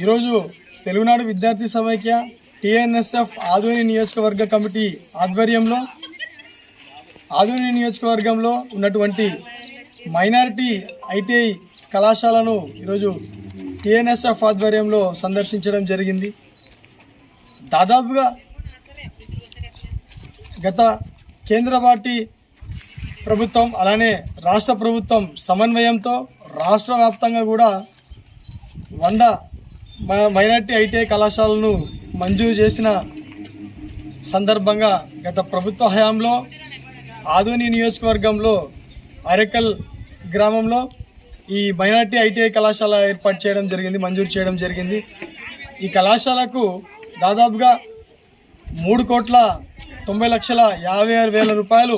ఈరోజు తెలుగునాడు విద్యార్థి సమైక్య టిఎన్ఎస్ఎఫ్ ఆధునిక నియోజకవర్గ కమిటీ ఆధ్వర్యంలో ఆధునిక నియోజకవర్గంలో ఉన్నటువంటి మైనారిటీ ఐటీఐ కళాశాలను ఈరోజు టిఎన్ఎస్ఎఫ్ ఆధ్వర్యంలో సందర్శించడం జరిగింది. దాదాపుగా గత కేంద్ర పార్టీ ప్రభుత్వం అలానే రాష్ట్ర ప్రభుత్వం సమన్వయంతో రాష్ట్ర వ్యాప్తంగా కూడా వంద మైనార్టీ ఐటీఐ కళాశాలను మంజూరు చేసిన సందర్భంగా గత ప్రభుత్వ హయాంలో ఆదోని నియోజకవర్గంలో అరెకల్ గ్రామంలో ఈ మైనార్టీ ఐటీఐ కళాశాల ఏర్పాటు చేయడం జరిగింది మంజూరు చేయడం జరిగింది. ఈ కళాశాలకు దాదాపుగా మూడు కోట్ల తొంభై లక్షల యాభై ఆరు వేల రూపాయలు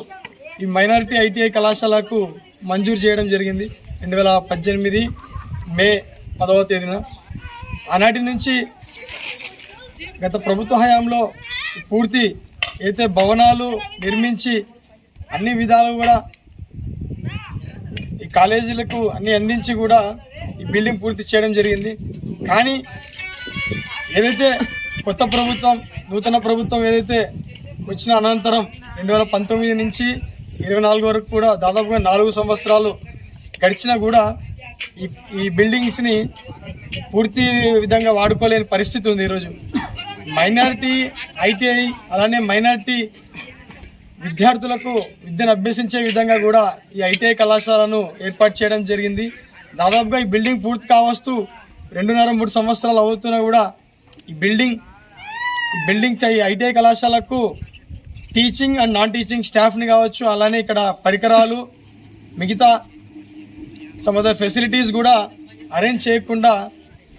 ఈ మైనారిటీ ఐటీఐ కళాశాలకు మంజూరు చేయడం జరిగింది. రెండు వేల పద్దెనిమిది మే పదవ తేదీన ఆనాటి నుంచి గత ప్రభుత్వ హయాంలో పూర్తి అయితే భవనాలు నిర్మించి అన్ని విధాలు కూడా ఈ కాలేజీలకు అన్ని అందించి కూడా ఈ బిల్డింగ్ పూర్తి చేయడం జరిగింది. కానీ ఏదైతే కొత్త ప్రభుత్వం నూతన ప్రభుత్వం ఏదైతే వచ్చిన అనంతరం రెండు వేల పంతొమ్మిది నుంచి ఇరవై నాలుగు వరకు కూడా దాదాపుగా నాలుగు సంవత్సరాలు గడిచినా కూడా ఈ ఈ బిల్డింగ్స్ని పూర్తి విధంగా వాడుకోలేని పరిస్థితి ఉంది ఈరోజు. మైనారిటీ ఐటీఐ అలానే మైనారిటీ విద్యార్థులకు విద్యను అభ్యసించే విధంగా కూడా ఈ ఐటీఐ కళాశాలను ఏర్పాటు చేయడం జరిగింది. దాదాపుగా ఈ బిల్డింగ్ పూర్తి కావస్తూ రెండున్నర మూడు సంవత్సరాలు అవుతున్నా కూడా ఈ బిల్డింగ్ బిల్డింగ్ ఐటీఐ కళాశాలకు టీచింగ్ అండ్ నాన్ టీచింగ్ స్టాఫ్ని కావచ్చు అలానే ఇక్కడ పరికరాలు మిగతా సమ్ అదర్ ఫెసిలిటీస్ కూడా అరేంజ్ చేయకుండా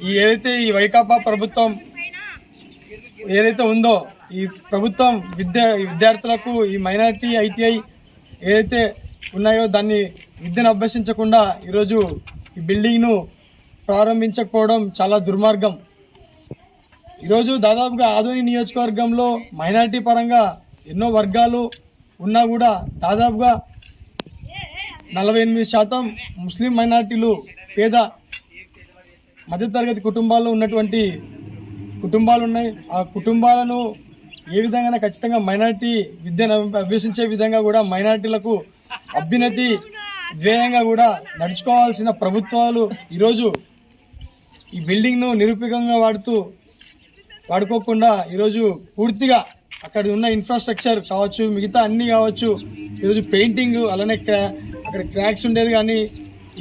ఈ ఏదైతే ఈ వైకాపా ప్రభుత్వం ఏదైతే ఉందో ఈ ప్రభుత్వం విద్య విద్యార్థులకు ఈ మైనారిటీ ఐటీఐ ఏదైతే ఉన్నాయో దాన్ని విద్యను అభ్యసించకుండా ఈరోజు ఈ బిల్డింగ్ను ప్రారంభించకపోవడం చాలా దుర్మార్గం. ఈరోజు దాదాపుగా ఆధునిక నియోజకవర్గంలో మైనారిటీ పరంగా ఎన్నో వర్గాలు ఉన్నా కూడా దాదాపుగా నలభై ఎనిమిది శాతం ముస్లిం మైనార్టీలు పేద మధ్యతరగతి కుటుంబాల్లో ఉన్నటువంటి కుటుంబాలు ఉన్నాయి. ఆ కుటుంబాలను ఏ విధంగా ఖచ్చితంగా మైనార్టీ విద్యను అభ్యసించే విధంగా కూడా మైనార్టీలకు అభ్యున్నతి ధ్యేయంగా కూడా నడుచుకోవాల్సిన ప్రభుత్వాలు ఈరోజు ఈ బిల్డింగ్ను నిరూపికంగా వాడుతూ వాడుకోకుండా ఈరోజు పూర్తిగా అక్కడ ఉన్న ఇన్ఫ్రాస్ట్రక్చర్ కావచ్చు మిగతా అన్నీ కావచ్చు ఈరోజు పెయింటింగ్ అలానే క్రా అక్కడ క్రాక్స్ ఉండేది కానీ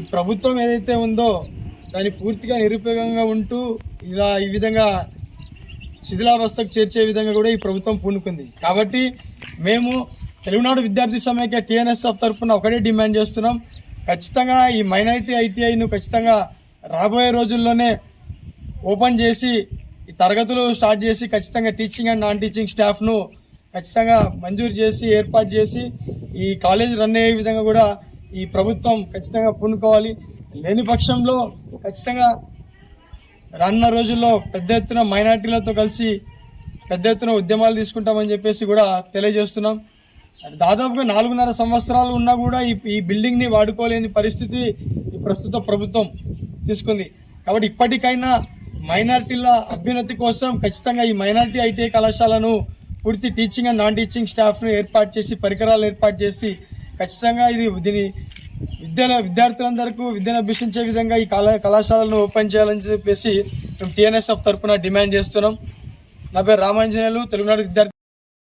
ఈ ప్రభుత్వం ఏదైతే ఉందో దాన్ని పూర్తిగా నిరుపయోగంగా ఉంటూ ఇలా ఈ విధంగా శిథిలావస్థకు చేర్చే విధంగా కూడా ఈ ప్రభుత్వం పూనుకుంది. కాబట్టి మేము తెలుగునాడు విద్యార్థి సమైక్య టీఎన్ఎస్ఎఫ్ తరఫున ఒకటే డిమాండ్ చేస్తున్నాం. ఖచ్చితంగా ఈ మైనారిటీ ఐటీఐను ఖచ్చితంగా రాబోయే రోజుల్లోనే ఓపెన్ చేసి ఈ తరగతులు స్టార్ట్ చేసి ఖచ్చితంగా టీచింగ్ అండ్ నాన్ టీచింగ్ స్టాఫ్ను ఖచ్చితంగా మంజూరు చేసి ఏర్పాటు చేసి ఈ కాలేజ్ రన్ అయ్యే విధంగా కూడా ఈ ప్రభుత్వం ఖచ్చితంగా పూనుకోవాలి లేని పక్షంలో ఖచ్చితంగా రానున్న రోజుల్లో పెద్ద ఎత్తున మైనార్టీలతో కలిసి పెద్ద ఎత్తున ఉద్యమాలు తీసుకుంటామని చెప్పేసి కూడా తెలియజేస్తున్నాం. దాదాపుగా నాలుగున్నర సంవత్సరాలు ఉన్నా కూడా ఈ ఈ బిల్డింగ్ని వాడుకోలేని పరిస్థితి ఈ ప్రస్తుత ప్రభుత్వం తీసుకుంది. కాబట్టి ఇప్పటికైనా మైనార్టీల అభ్యున్నతి కోసం ఖచ్చితంగా ఈ మైనార్టీ ఐటీఐ కళాశాలను పూర్తి టీచింగ్ అండ్ నాన్ టీచింగ్ స్టాఫ్ను ఏర్పాటు చేసి పరికరాలు ఏర్పాటు చేసి ఖచ్చితంగా ఇది దీని విద్యను విద్యార్థులందరికీ విద్యను అభ్యసించే విధంగా ఈ కళా కళాశాలను ఓపెన్ చేయాలని చెప్పేసి మేము టీఎన్ఎస్ఎఫ్ తరఫున డిమాండ్ చేస్తున్నాం. నా పేరు రామాంజనేయులు తెలుగునాడు విద్యార్థి